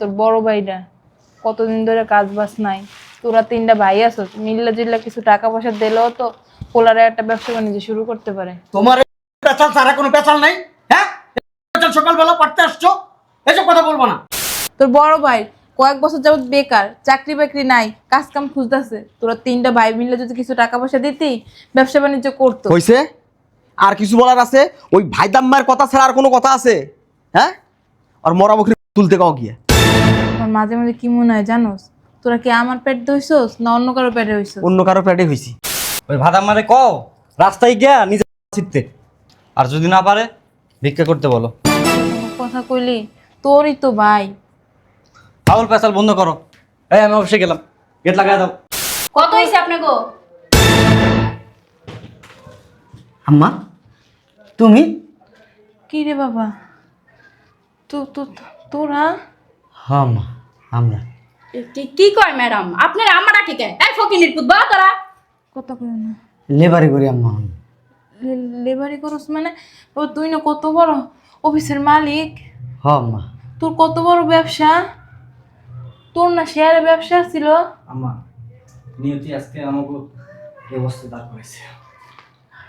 তোর বড় ভাইটা কতদিন ধরে কাজ বাজ নাই। তোরা তিনটা ভাই আছো মিল্লা জিল্লা কিছু টাকা পয়সা দিলেও তো পোলারে একটা ব্যবসা বাণিজ্য শুরু করতে পারে। তোমার পেঁচাল ছাড়া কোনো পেঁচাল নাই হ্যাঁ? সকালবেলা পড়তে আসছো এসব কথা বলব না। তোর বড় ভাই কয়েক বছর যাবত বেকার চাকরি বাকরি নাই কাজ কাম খুঁজতেছে। তোরা তিনটা ভাই মিললে যদি কিছু টাকা পয়সা দিতি ব্যবসা বাণিজ্য করতো। হইছে? আর কিছু বলার আছে? ওই ভাইদাম্মার কথা ছাড়া আর কোনো কথা আছে? হ্যাঁ? আর মরা বকরি তুলতে কাও গিয়ে। আমার মাঝে মাঝে কি মনে হয় জানোস? তোরা কি আমার পেট ধইছস না অন্য কারও পেটে হইছস অন্য কারও পেটে হইছি ওই ভাত আমারে কও রাস্তায় গিয়া নিজে ছিটতে। আর যদি না পারে ভিক্ষা করতে বলো। কথা কইলি তোরই তো ভাই। ফাউল পেশাল বন্ধ করো। এই আমি অফিসে গেলাম। গেট লাগাই দাও। কত হয়েছে আপনি গো আম্মা তুমি? কি রে বাবা? তো তো তোরা? হ্যাঁ আম্মা আমরা। কি- কি কয় ম্যাডাম? আপনার আমারা ঠিক এই ফকিনির পুত বা তোরা। কথা কই না। লেবারি করি আম্মা লে- লেবারি করস মানে? ও তুই না কত বড় অফিসের মালিক। হ্যাঁ আম্মা। তোর কত বড় ব্যবসা? তোর না শেয়ারের ব্যবসা ছিল? আম্মা নিয়তি আজকে আমাকে এই অবস্থায় দাঁড় করেছে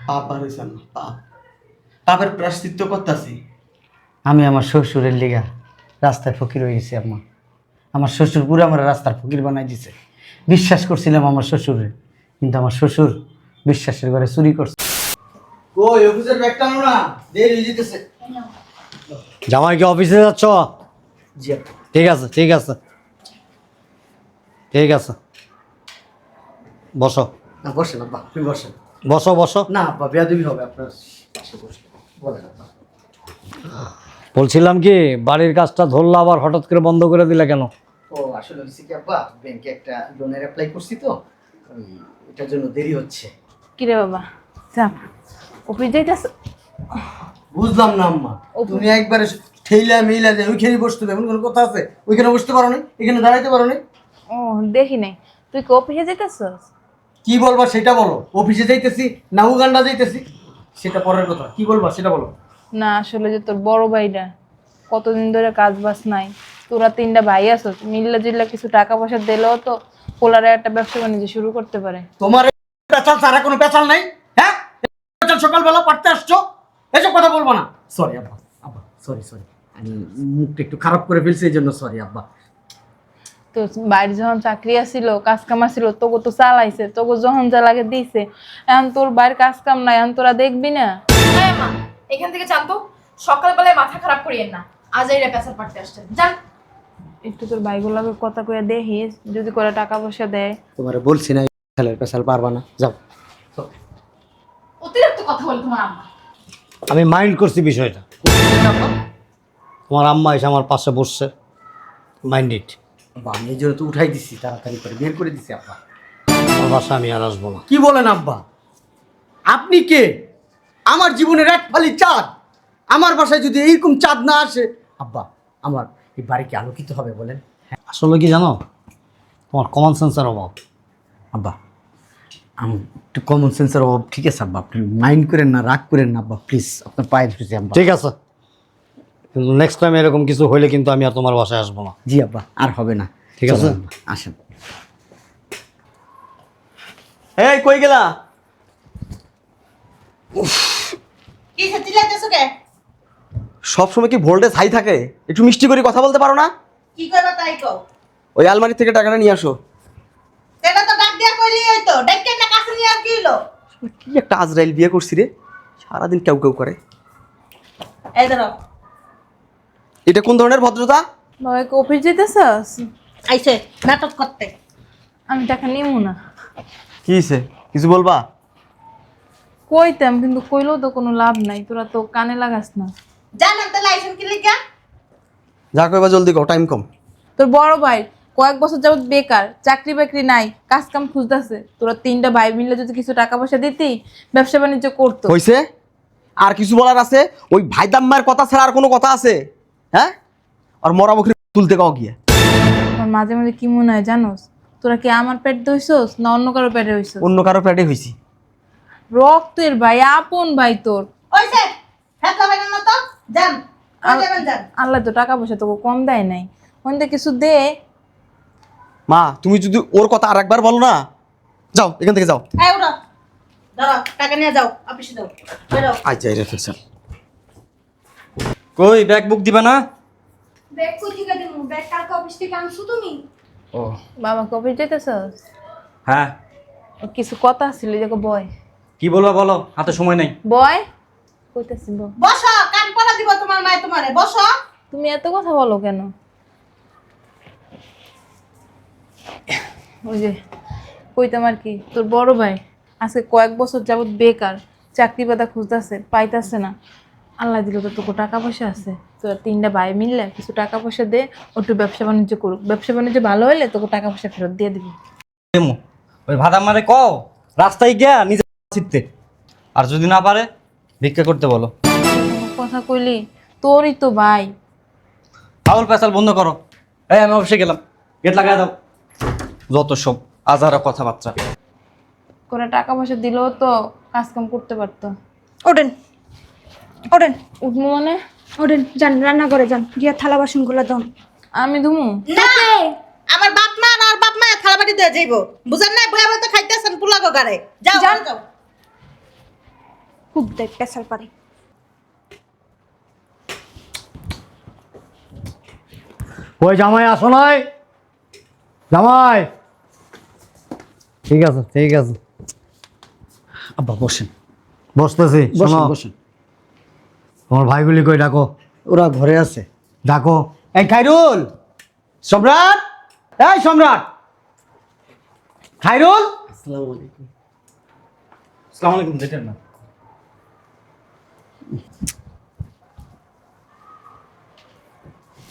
পাপ আর হইছে আম্মা পাপ। পাপের প্রাশ্চিত্য করতেছি। আমি আমার শ্বশুরের লিগা রাস্তায় ফকির হয়ে গেছি আম্মা। আমার শ্বশুর পুরো আমার রাস্তার ফকির বানাই দিছে। বিশ্বাস করছিলাম আমার শ্বশুরে কিন্তু আমার শ্বশুর বিশ্বাসের ঘরে চুরি করছে। কই অফিসের ব্যাগটা আনো না? দেরি হয়ে যেতেছে। জামাই কি অফিসে যাচ্ছ? জি। ঠিক আছে ঠিক আছে। ঠিক আছে। বসো। না বসেন আব্বা তুমি বসেন। বসো বসো। না আব্বা বেয়াদবি হবে আপনার বলেন বলছিলাম কি বাড়ির কাজটা ধরলা আবার হঠাৎ করে বন্ধ করে দিলে কেন? ও আসলে হচ্ছে কি আব্বা ব্যাংকে একটা লোনের অ্যাপ্লাই করছি তো এটার জন্য দেরি হচ্ছে। কি রে বাবা? চাপ অফিস যাইতেছ? বুঝলাম না আম্মা। তুমি একবারে ঠেইলা মেইলা যে ওইখানে বসতে হবে এমন কোনো কথা আছে? ওইখানে বসতে পারো না এখানে দাঁড়াইতে পারো না ও দেখি নাই। তুই কি অফিসে যাইতেছস কি বলবা সেটা বলো। অফিসে যাইতেছি না উগান্ডা যাইতেছি। সেটা পরের কথা। কি বলবা সেটা বলো। না আসলে যে তোর বড় ভাইটা কতদিন ধরে কাজ বাজ নাই। তোরা তিনটা ভাই আছো মিল্লা জিল্লা কিছু টাকা পয়সা দিলেও তো পোলারে একটা ব্যবসা বাণিজ্য শুরু করতে পারে। তোমার পেঁচাল ছাড়া কোনো পেঁচাল নাই? হ্যাঁ? সকালবেলা পড়তে আসছো? এসব কথা বলব না। সরি আব্বা আব্বা সরি সরি আমি মুখটা একটু খারাপ করে ফেলছি এই জন্য সরি আব্বা। তো বাইরে যখন চাকরি আসিল কাজ কাম আসিল তোকে তো চালাইছে তোকে যখন যা লাগে দিছে। এখন তোর বাইরের কাজ কাম নাই এখন তোরা দেখবি না। হ্যাঁ মা এখান থেকে জানতো সকালবেলায় মাথা খারাপ করিয়েন না। আজ এই পেশার পাড়তে আসছেন জান একটু তোর ভাইগুলোকে কথা কয়ে দেখিস যদি করে টাকা পয়সা দেয়। তোমার বলছি না পেশালের পেশাল পারবা না। যাও। অতিরিক্ত কথা বলে তোমার আম্মা। আমি মাইন্ড করছি বিষয়টা। তোমার আম্মা এসে আমার পাশে বসছে। Mind it. আমি এই জন্য তো উঠাই দিছি তাড়াতাড়ি করে। বের করে দিছি আব্বা। আমার বাসা আমি আর আসব না। কি বলেন আব্বা? আপনি কে? আমার জীবনের এক ফালি চাঁদ। আমার বাসায় যদি এইরকম চাঁদ না আসে আব্বা আমার এই বাড়ি কি আলোকিত হবে বলেন? আসলে কি জানো? তোমার কমন সেন্সের অভাব। আব্বা আমি একটু কমন সেন্সের অভাব। ঠিক আছে আব্বা আপনি মাইন্ড করেন না রাগ করেন না আব্বা প্লিজ আপনার পায়ে ধরেছি আব্বা। ঠিক আছে। কিন্তু নেক্সট টাইম এরকম কিছু হইলে কিন্তু আমি আর তোমার বাসায় আসব না। জি আব্বা আর হবে না। ঠিক আছে। আসেন। এই কই গেলা? উফ কি চিল্লাইতেছো কে? সব সময় কি ভোল্টেজ হাই থাকে? একটু মিষ্টি করে কথা বলতে পারো না? কি করবা তাই কও? ওই আলমারি থেকে টাকাটা নিয়ে আসো। তেনা তো ডাক দিয়া কইলি হইতো ডাক্তার না কাছে নিয়ে আর কি হলো কি একটা আজরাইল বিয়ে করছি রে। সারাদিন কেউ কেউ করে। এই ধরো। এটা কোন ধরনের ভদ্রতা? বাবাকে অফিস যেতেছস আইছে নাটক করতে। আমি টাকা নিমু না। কি হয়েছে কিছু বলবা? কইতাম কিন্তু কইলেও তো কোনো লাভ নাই। তোরা তো কানে লাগাস না। জানেন তো লাইসেন্স কি লিখা যা কইবা জলদি কও টাইম কম। তোর বড় ভাই কয়েক বছর যাবত বেকার চাকরি বাকরি নাই কাজ কাম খুঁজতেছে। তোরা তিনটা ভাই মিলে যদি কিছু টাকা পয়সা দিতি ব্যবসা বাণিজ্য করতো। হইছে আর কিছু বলার আছে? ওই ভাইদাম্মার কথা ছাড়া আর কোনো কথা আছে? হ্যাঁ? আর মরা বকরি তুলতে কাও গিয়ে। আমার মাঝে মাঝে কি মনে হয় জানোস? তোরা কি আমার পেট ধইছস না অন্য কারও পেটে হইছস? অন্য কারও পেটে হইছি। রক্তের ভাই আপন ভাই তোর। তো যান আল্লাহ তো টাকা পয়সা তোকে কম দেয় নাই। ওখান কিছু দে। মা তুমি যদি ওর কথা আর একবার বলো না যাও এখান থেকে যাও। কই ব্যাগ বুক দিবা না? ব্যাগ কই থেকে দেবো ব্যাগ কালকে অফিস থেকে আনছো তুমি? ও। বাবা কবে যেতেছ? হ্যাঁ। কিছু কথা ছিল দেখো বয়। কি বলবা বলো? হাতে সময় নেই। বয়? কইতাছি বসো পরা দিব তোমার মায়ে তোমারে বসো। তুমি এত কথা বলো কেন? ওই যে কইতাম আর কি? তোর বড় ভাই আজকে কয়েক বছর যাবত বেকার চাকরি পাতা খুঁজতেছে পাইতাছে না। আল্লাহ দিল তো তোকে টাকা পয়সা আছে। তোর তিনটা ভাই মিললে কিছু টাকা পয়সা দে ও একটু ব্যবসা বাণিজ্য করুক। ব্যবসা বাণিজ্য ভালো হলে তোকে টাকা পয়সা ফেরত দিয়ে দিবি। দেমু ওই ভাদা মারে কও রাস্তায় গিয়া নিজে ছিটতে। আর যদি না পারে ভিক্ষা করতে বলো। কথা কইলি তোরই তো ভাই। ফাউল পেশাল বন্ধ করো। এই আমি অফিসে গেলাম। গেট লাগাই দাও। যত সব আজারা কথাবার্তা। করে টাকা পয়সা দিলেও তো কাজ কাম করতে পারতো। ওঠেন ওঠেন উঠবো মানে? ওঠেন যান রান্না করে যান। গিয়া থালা বাসনগুলো দাও আমি ধুমু? না! আমার বাপ মা আর বাপ মা থালা বাটি দিয়ে যাইব। বুঝেন না বইয়া বইতে খাইতেছেন পুলাগো গারে যাও যাও। খুব দেখ পেশাল পারে। ওই জামাই আসো নাই? জামাই। ঠিক আছে ঠিক আছে। আব্বা বসেন। বসতেছি বসেন শোনো। বসেন। তোমার ভাইগুলি কই ডাকো। ওরা ঘরে আছে। ডাকো। এই খাইরুল সম্রাট? এই সম্রাট। খাইরুল? আসসালামু আলাইকুম। আসসালামু আলাইকুম যেতেন না।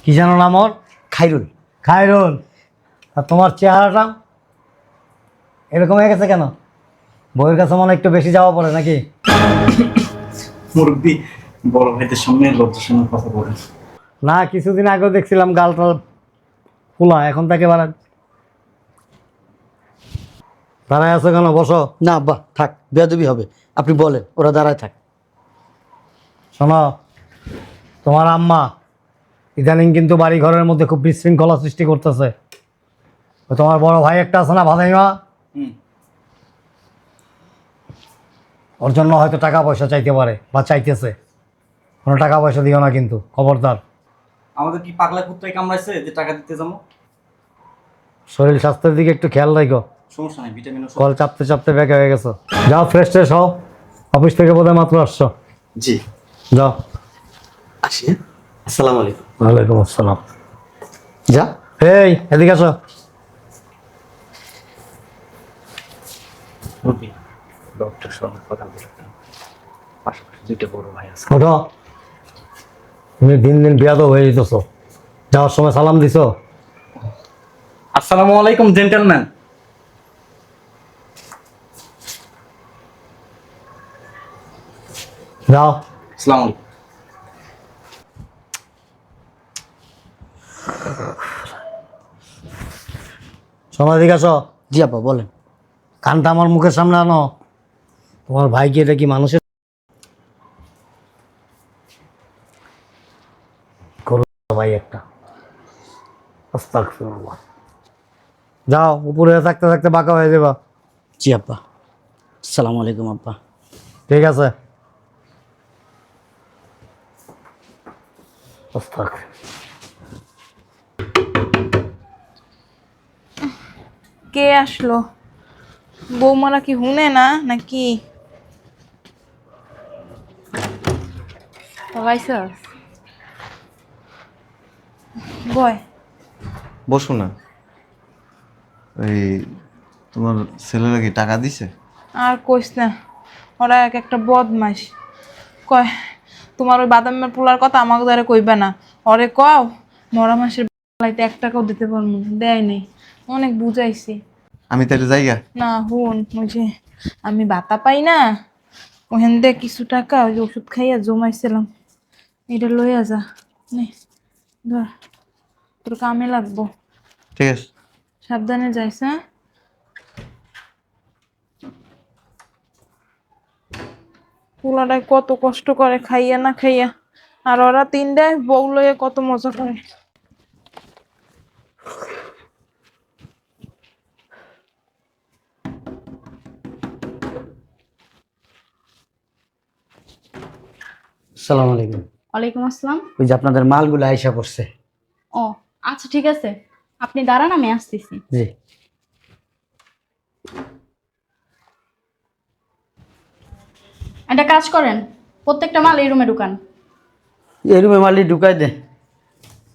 কি জানো নাম ওর? খাইরুল। খাইরুল আর তোমার চেহারাটা এরকম হয়ে গেছে কেন? বউয়ের কাছে মনে একটু বেশি যাওয়া পড়ে নাকি? মুরব্বী বড় ভাইদের সামনে লজ্জার সঙ্গে কথা বলে। না কিছুদিন আগেও দেখছিলাম গাল টাল খোলা এখন তাকে বাড়া দাঁড়ায় আছো কেন? বসো। না আব্বা থাক বেয়াদবি হবে। আপনি বলেন ওরা দাঁড়ায় থাক। শোনো তোমার আম্মা ইদানিং কিন্তু বাড়ি ঘরের মধ্যে খুব বিশৃঙ্খলা সৃষ্টি করতেছে। তোমার বড় ভাই একটা আছে না ভাদাইমা? হুম। ওর জন্য হয়তো টাকা পয়সা চাইতে পারে বা চাইতেছে। কোনো টাকা পয়সা দিও না কিন্তু খবরদার। আমাদের কি পাগলা কুত্তায় কামড়াইছে যে টাকা দিতে যাব? শরীর স্বাস্থ্যের দিকে একটু খেয়াল রাখো। সমস্যা নাই ভিটামিন কল চাপতে চাপতে বেঁকে হয়ে গেছো। যাও ফ্রেশ ট্রেশ হও অফিস থেকে বোধহয় মাত্র আসছো। জি। যাও। আসি হ্যাঁ? আসসালামু আলাইকুম। ওয়ালাইকুম আসসালাম। যা। এই এদিকে আসো। ডক্টর সঙ্গে কথা বলে পাশাপাশি দুইটা বড় ভাই আছে। ওঠো। তুমি দিন দিন বিয়াদ হয়ে যেতেছো। যাওয়ার সময় সালাম দিছো। আসসালামু আলাইকুম জেন্টেলম্যান যাও। আসসালামু আলাইকুম। এদিকে আসো। জি আব্বা বলেন। কানটা আমার মুখের সামনে আনো। তোমার ভাই কি এটা কি মানুষের ভাই একটা। যাও উপরে থাকতে থাকতে বাঁকা হয়ে যাবা। জি আব্বা আসসালামু আলাইকুম আব্বা ঠিক আছে। কে আসলো? বৌমারা কি হুনে না নাকি? বয়। বসো না। এই তোমার ছেলেরা কি টাকা দিছে? আর কইস না ওরা এক একটা বদমাস কয় তোমার ওই বাদামের পোলার কথা আমাকে দ্বারা কইবে না। ওরে কও মরা মাসের লাইতে এক টাকাও দিতে পারব না দেয় নাই। অনেক বুঝাইছি। আমি তাহলে যাইগা? না হুন ওই যে আমি বাতা পাই না ওখান থেকে কিছু টাকা ওই যে ওষুধ খাইয়া জমাইছিলাম। এটা লইয়া যা নে ধর তোর কামে লাগবো। ঠিক আছে। সাবধানে যাইস হ্যাঁ? পোলাটায় কত কষ্ট করে খাইয়া না খাইয়া আর ওরা তিনটায় বউ লইয়া কত মজা করে। সালাম আলাইকুম। ওয়ালাইকুম আসসালাম। ওই যে আপনাদের মালগুলো আইসা পড়ছে। ও আচ্ছা ঠিক আছে। আপনি দাঁড়ান আমি আসতেছি। জি। একটা কাজ করেন প্রত্যেকটা মাল এই রুমে ঢুকান। এই রুমে মালি ঢুকাই দে।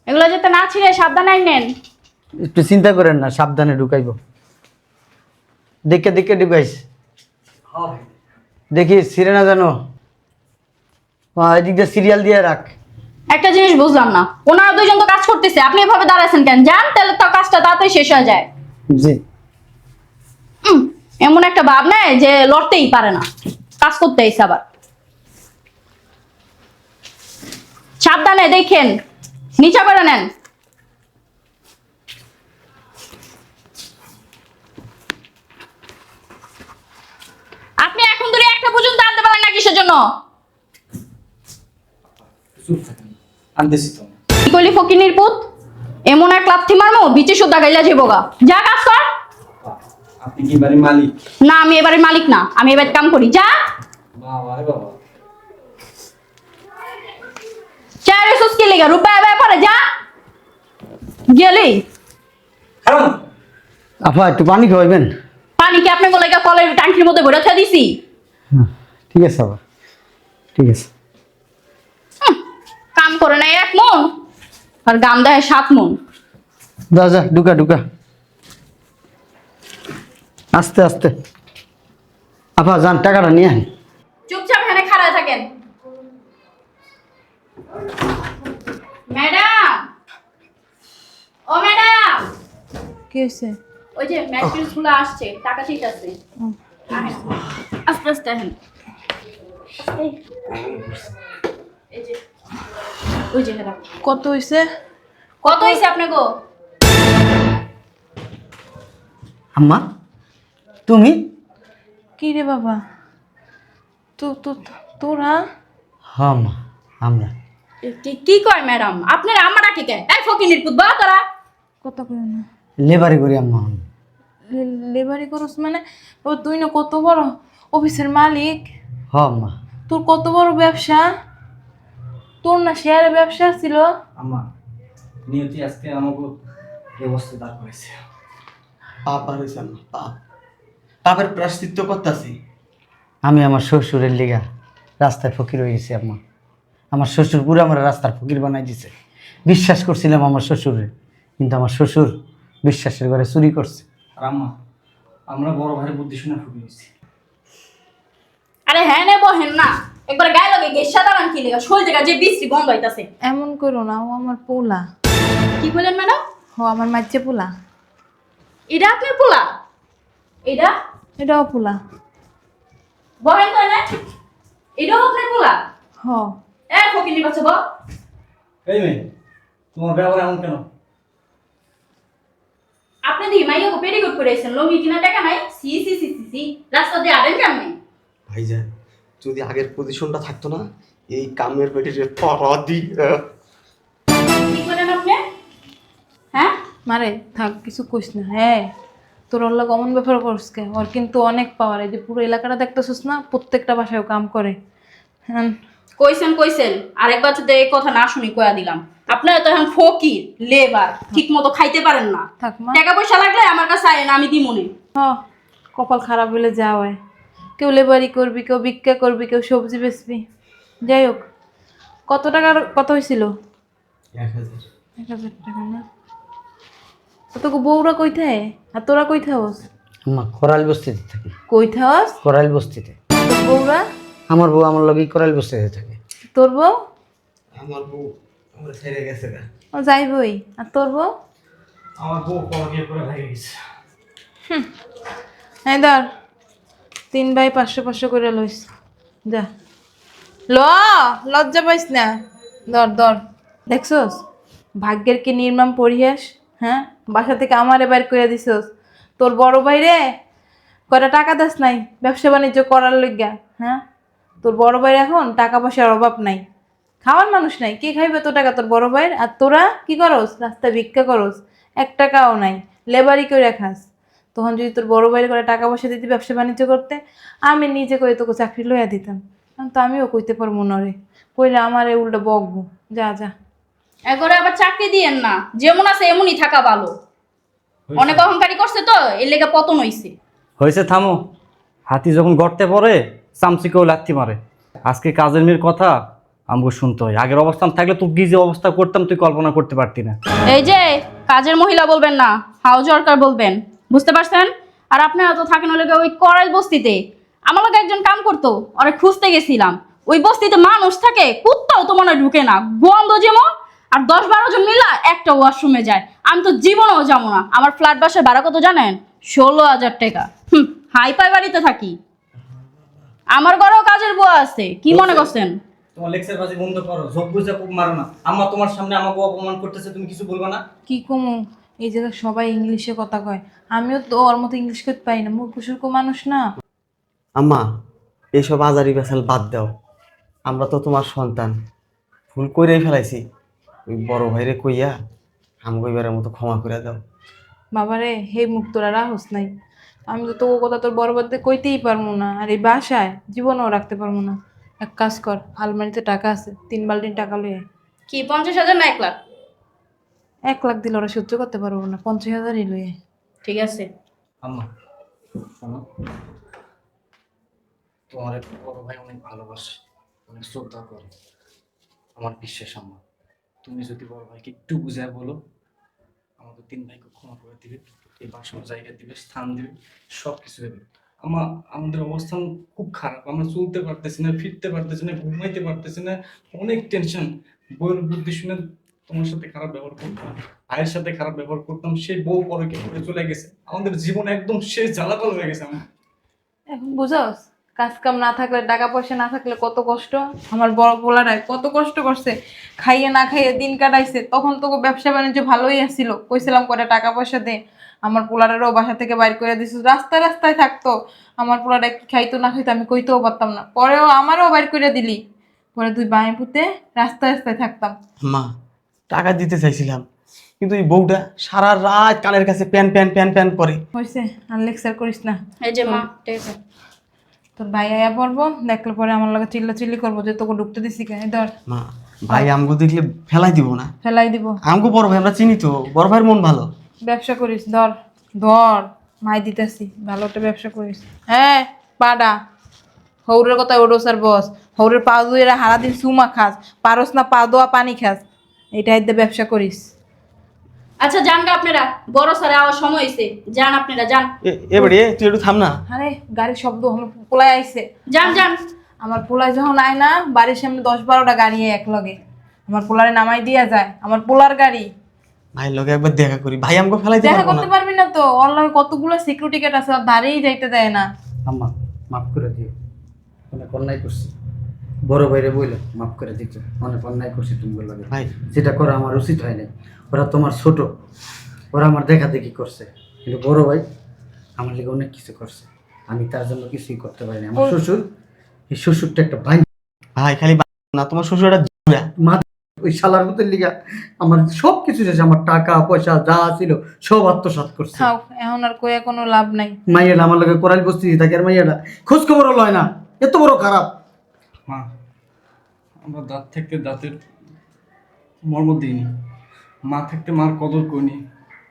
এগুলো যাতে না ছিঁড়ে সাবধানে নেন। একটু চিন্তা করেন না সাবধানে ঢুকাইব। দেখে দেখে ঢুকাইস। দেখি সিরে না জানো এদিক দিয়ে সিরিয়াল দিয়ে রাখ। একটা জিনিস বুঝলাম না। ওনারা দুইজন তো কাজ করতেছে আপনি এভাবে দাঁড়াইছেন কেন? যান তাহলে তো কাজটা তাড়াতাড়ি শেষ হয়ে যায়। জি। এমন একটা ভাব নেয় যে লড়তেই পারে না। কাজ করতে আইসে আবার। সাবধানে দেখেন নিচা করে নেন। আপনি এখন ধরে একটা পর্যন্ত আনতে পারেন না কিসের জন্য? আনতেছি তো কি করলি ফকিনির পুত এমন এক লাথি মারমো বিচে সুদ্ধা গাইলা যা কাজ কর। আপনি কি বাড়ির মালিক? না আমি এবারে মালিক না আমি এবার কাম করি। যা। বাবা রে বাবা। চারে সুস্কি লেগা রূপা এবার পরে যা। গেলি। কারণ আপা একটু পানি খাওয়াইবেন? পানি কি আপনি বলে কলের ট্যাঙ্কির মধ্যে ভরে দিছি? ঠিক আছে আবার ঠিক আছে। কাম করে নাই এক মন আর গাম দেয় সাত মন। যা যা ঢুকা ঢুকা। আস্তে আস্তে। আপা যান টাকাটা নিয়ে আন চুপচাপ এখানে খাড়ায় থাকেন। ম্যাডাম! ও ম্যাডাম! কি হয়েছে? ওই যে ম্যাট্রিক্সগুলো আসছে টাকা ঠিক আছে। আস্তে আস্তে হেন এই যে ওই যে হেরা কত হয়েছে কত হয়েছে আপনি গো আম্মা তুমি? কি রে বাবা? তো তো তোরা? হ্যাঁ আম্মা আমরা। কি কি কয় ম্যাডাম? আপনার আমার কি কে? এই ফকিনির পুত বা তোরা। কত করে না। লেবারি করি আম্মা লেবারি করস মানে? ও তুই না কত বড় অফিসের মালিক? হ্যাঁ আম্মা তোর কত বড় ব্যবসা? তোর না শেয়ারে ব্যবসা ছিল? আম্মা নিয়তি আজকে আমাকে এই অবস্থা দাঁড় করেছে পাপ আর হয়েছে পাপ। পাপের প্রাশ্চিত্য করতেছি। আমি আমার শ্বশুরের লিগা রাস্তায় ফকির হয়ে গেছি আম্মা। আমার শ্বশুর পুরো আমার রাস্তার ফকির বানাই দিছে। বিশ্বাস করছিলাম আমার শ্বশুরে কিন্তু আমার শ্বশুর বিশ্বাসের ঘরে চুরি করছে। আর আম্মা আমরা বড় ভাইয়ের বুদ্ধি শুনে ফুটে গেছি আরে হ্যাঁ নে বহেন না। একবার গায়ে লগে গেসা দাঁড়ান কি লেগা? শোল জায়গা যে বিশ্রী গন্ধ হইতাছে। এমন করো না ও আমার পোলা। কি বলেন ম্যাডাম? ও আমার মাঝে পোলা। এটা আপনার পোলা? এটা? এটাও পোলা। বহেন তো না এটাও আপনার পোলা? হ। এ বাচ্চা বল এই মেয়ে তোমার ব্যবহার এমন কেন? আপনি দি মাইয়া কো পেডিকুট করে আইছেন লমি কিনা টাকা নাই? সি সি সি সি রাস্তা দিয়ে আরেন কেমনে? ভাইজান যদি আগের পজিশনটা থাকতো না এই কামের পেটে পরা দি কি করেন আপনি? হ্যাঁ? মারে থাক কিছু কইস না হ্যাঁ। তোর ওর অমন ব্যাপার করস কে? ওর কিন্তু অনেক পাওয়ার এই যে পুরো এলাকাটা দেখতেছিস না প্রত্যেকটা বাসায় কাম করে। হ্যাঁ। কইছেন কইছেন। আরেকবার যদি এই কথা না শুনি কয়া দিলাম। আপনারা তো এখন ফকির লেবার ঠিক মতো খাইতে পারেন না। থাক মা। টাকা পয়সা লাগলে আমার কাছে আয়েন আমি দি মনে হ কপাল খারাপ হলে যা হয়। কেউ লেবারি করবি কেউ ভিক্ষা করবি কেউ সবজি বেচবি। যাই হোক কত টাকার কত হয়েছিল এক হাজার। টাকা না? তোকে বউরা কই থাকে? আর তোরা কই থাকস? আম্মা কোরাল বস্তিতে থাকি। কই থাকস? কোরাল বস্তিতে। বউরা? আমার বউ আমার লগেই কোরাল বস্তিতে থাকে। তোর বউ? আমার বউ আমার ছেড়ে গেছে গা। ও যাইবই আর তোর বউ? আমার বউ পরকিয়া করে ভেঙে গেছে এই ধর। তিন ভাই পাঁচশো পাঁচশো করে লইস। যা। ল, লজ্জা পাইস না। ধর ধর। দেখছস? ভাগ্যের কি নির্মাম পরিহাস? হ্যাঁ? বাসা থেকে আমার এবার কইয়া দিছস। তোর বড় ভাই রে, কয়টা টাকা দাস নাই? ব্যবসা বাণিজ্য করার লইগা হ্যাঁ? তোর বড় ভাইয়ের এখন টাকা পয়সার অভাব নাই। খাওয়ার মানুষ নাই। কে খাইবে তো টাকা? তোর বড় ভাইয়ের? আর তোরা কি করস? রাস্তায় ভিক্ষা করস। এক টাকাও নাই। লেবারি করে খাস। তখন যদি তোর বড় বাইরে করে টাকা পয়সা দিতে ব্যবসা বাণিজ্য করতে আমি নিজে করে তোকে চাকরি লইয়া দিতাম। তো আমিও কইতে পারব না রে। কইলে আমার এই উল্টো বকবো। যা যা। এগরে আবার চাকরি দিয়েন না। যেমন আছে এমনই থাকা ভালো। অনেক অহংকারী করছে তো এর লেগে পতন হইছে। হয়েছে থামো। হাতি যখন গর্তে পড়ে চামচিকেও লাথি মারে। আজকে কাজের মেয়ের কথা আমাকে শুনতে হয়। আগের অবস্থান থাকলে তুই কি যে অবস্থা করতাম তুই কল্পনা করতে পারতি না। এই যে কাজের মহিলা বলবেন না হাউস ওয়ার্কার বলবেন। বুঝতে পারছেন? আর আপনারা তো থাকেন ওই ওই করাই বস্তিতে। আমার লোক একজন কাম করতো ওরা খুঁজতে গেছিলাম। ওই বস্তিতে মানুষ থাকে কুত্তাও তো মনে ঢুকে না। গন্ধ যেমন আর দশ বারো জন মিলা একটা ওয়াশরুমে যায়। আমি তো জীবনেও যাব না। আমার ফ্ল্যাট বাসায় ভাড়া কত জানেন? ষোলো হাজার টাকা। হুম হাই পাই বাড়িতে থাকি। আমার ঘরেও কাজের বুয়া আছে। কি মনে করছেন? তোমার লেকচার বাজি বন্ধ করো। ঝোপ বুঝে খুব মারো না। আম্মা তোমার সামনে আমাকে অপমান করতেছে তুমি কিছু বলবে না? কি কমু? এই জায়গায় সবাই ইংলিশে কথা কয়। আমিও তো ওর মতো ইংলিশ করতে পারি না মূর্খ সূর্খ মানুষ না। আম্মা এইসব আজারি বেসাল বাদ দাও। আমরা তো তোমার সন্তান। ভুল করেই ফেলাইছি। ওই বড় ভাইরে কইয়া আমাকে এবারের মতো ক্ষমা করে দাও। বাবারে হে মুখ তোরা রাহস নাই। আমি তো তোর কথা তোর বড় বাদে কইতেই পারব না। আর এই বাসায় জীবনেও রাখতে পারব না। এক কাজ কর আলমারিতে টাকা আছে তিন বালতিন টাকা লইয়ে আয়। কি পঞ্চাশ হাজার না এক লাখ? এক লাখ দিলে ওরা সহ্য করতে পারব না পঞ্চাশ হাজারই লইয়ে। ঠিক আছে। আম্মা শোনো। তোমার এক বড় ভাই অনেক ভালোবাসে অনেক শ্রদ্ধা করে। আমার বিশ্বাস আম্মা তুমি যদি বড় ভাইকে একটু বুঝায় বলো আমাদের তিন ভাইকে ক্ষমা করে দিবে এই বাসার জায়গা দিবে স্থান দিবে সব কিছু দেবে। আমার আমাদের অবস্থান খুব খারাপ। আমরা চলতে পারতেছি না ফিরতে পারতেছি না ঘুমাইতে পারতেছি না অনেক টেনশন বউয়ের বুদ্ধি শুনে তোমার সাথে খারাপ ব্যবহার করতাম ভাইয়ের সাথে খারাপ ব্যবহার করতাম সেই বউ পরকে করে চলে গেছে। আমাদের জীবন একদম শেষ জ্বালাপাল হয়ে গেছে আমার। এখন বুঝাস কাজ কাম না থাকলে টাকা পয়সা না থাকলে কত কষ্ট? আমার বড় পোলারাই কত কষ্ট করছে। খাইয়ে না খাইয়ে দিন কাটাইছে তখন তো ব্যবসা বাণিজ্য ভালোই আসছিল কইছিলাম করে টাকা পয়সা দে। আমার পোলারেরও বাসা থেকে বাইর করে দিছিস রাস্তায় রাস্তায় থাকতো। আমার পোলারা কি খাইতো না খাইতো আমি কইতেও পারতাম না। পরেও আমারও বাইর করে দিলি। পরে তুই বাঁয়ে পুঁতে রাস্তায় রাস্তায় থাকতাম। মা টাকা দিতে চাইছিলাম। কিন্তু এই বউটা সারা রাত কানের কাছে প্যান প্যান প্যান প্যান করে। হয়েছে আর লেকচার করিস না। এই যে মা ঠিক আছে তোর ভাই আয়া পড়ব দেখলে পরে আমার লগে চিল্লা চিল্লি করব যে তোকে ঢুকতে দিছি কেন ধর। মা ভাই আমগো দেখলে ফেলাই দিব না। ফেলাই দিব। আমগো বড় ভাই আমরা চিনি তো বড় ভাইয়ের মন ভালো। ব্যবসা করিস ধর ধর মাই দিতেছি ভালো একটা ব্যবসা করিস। হ্যাঁ পাডা হৌরের কথা ওডো স্যার বস। হৌরের পা দুয়ে হারা দিন সুমা খাস পারস না পা দোয়া পানি খাস। এইটা দিয়ে ব্যবসা করিস। আচ্ছা যান গা আপনারা। বড় স্যার আওয়ার সময় হয়েছে যান আপনারা যান। এ- এবারে তুই একটু থাম না। আরে গাড়ির শব্দ আমার পোলায় আইছে। যান যান। আমার পোলায় যখন আয় না বাড়ির সামনে দশ বারোটা গাড়ি এক লগে আমার পোলারে নামাই দিয়া যায়। আমার পোলার গাড়ি। ভাইয়ের লগে একবার দেখা করি। ভাই আমগো ফেলাইতে দেখা করতে পারবি না তো। ওর লগে কতগুলো সিকিউরিটি গার্ড আছে ওর ধারেই যাইতে দেয় না। আম্মা মাফ করে দিও। অনেক অন্যায় করছি। বড় বাইরে বইলে মাফ করে দিচ্ছ অনেক অন্যায় করছি তুমি বলল ভাই। যেটা করা আমার উচিত হয় নাই। ওরা তোমার ছোট ওরা আমার দেখা দেখি করছে। কিন্তু বড় ভাই আমার লিগে অনেক কিছু করছে। আমি তার জন্য কিছুই করতে পারিনি আমার শ্বশুর এই শ্বশুরটা একটা ভাই। ভাই খালি না তোমার শ্বশুরটা ওই শালার মতো লিগা আমার সব কিছু শেষ। আমার টাকা পয়সা যা ছিল সব আত্মসাৎ করছে। এখন আর কয়ে কোনো লাভ নাই। মাইয়াটা আমার লগে কোরাল বস্তি থাকে আর মাইয়াটা খোঁজ খবর লয় না। এত বড় খারাপ। মা আমরা দাঁত থাকতে দাঁতের মর্ম দিইনি। মা থাকতে মার কদর করিনি।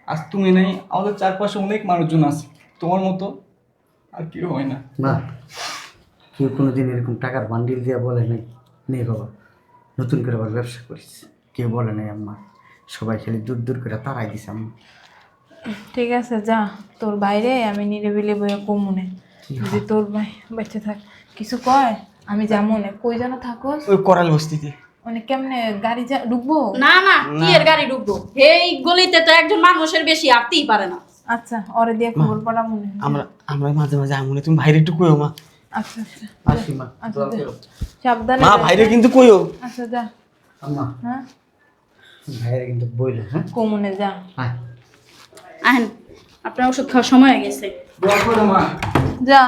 আজ তুমি নেই আমাদের চারপাশে অনেক মানুষজন আছে। তোমার মতো আর কেউ হয় না। মা কেউ কোনোদিন এরকম টাকার বান্ডিল দিয়া বলে নাই। নেই বাবা নতুন করে আবার ব্যবসা করিস। কেউ বলে নাই আম্মা সবাই খালি দূর দূর করে তারাই দিছে আম্মা। ঠিক আছে যা তোর বাইরে আমি নিরিবিলি বইয়ে কমুনে যদি তোর ভাই বেঁচে থাক কিছু কয়? আমি যেমন কই যেন থাকোস? ওই করাল বস্তিতে। মানে কেমনে গাড়ি যা ঢুকবো? না না কি এর গাড়ি ঢুকবো? এই গলিতে তো একজন মানুষের বেশি আটতেই পারে না। আচ্ছা ওরে দিয়ে খবর পড়া মনে আমরা আমরা মাঝে মাঝে আমনে তুমি ভাইরে একটু কইও মা। আচ্ছা আচ্ছা। আসি মা আচ্ছা যা। সাবধানে মা। ভাইরে কিন্তু কইও। আচ্ছা যা। আম্মা হ্যাঁ? ভাইয়ের কিন্তু বইল হ্যাঁ? কমুনে যা। আয়। আহেন আপনার ওষুধ খাওয়ার সময় হয়ে গেছে। যা।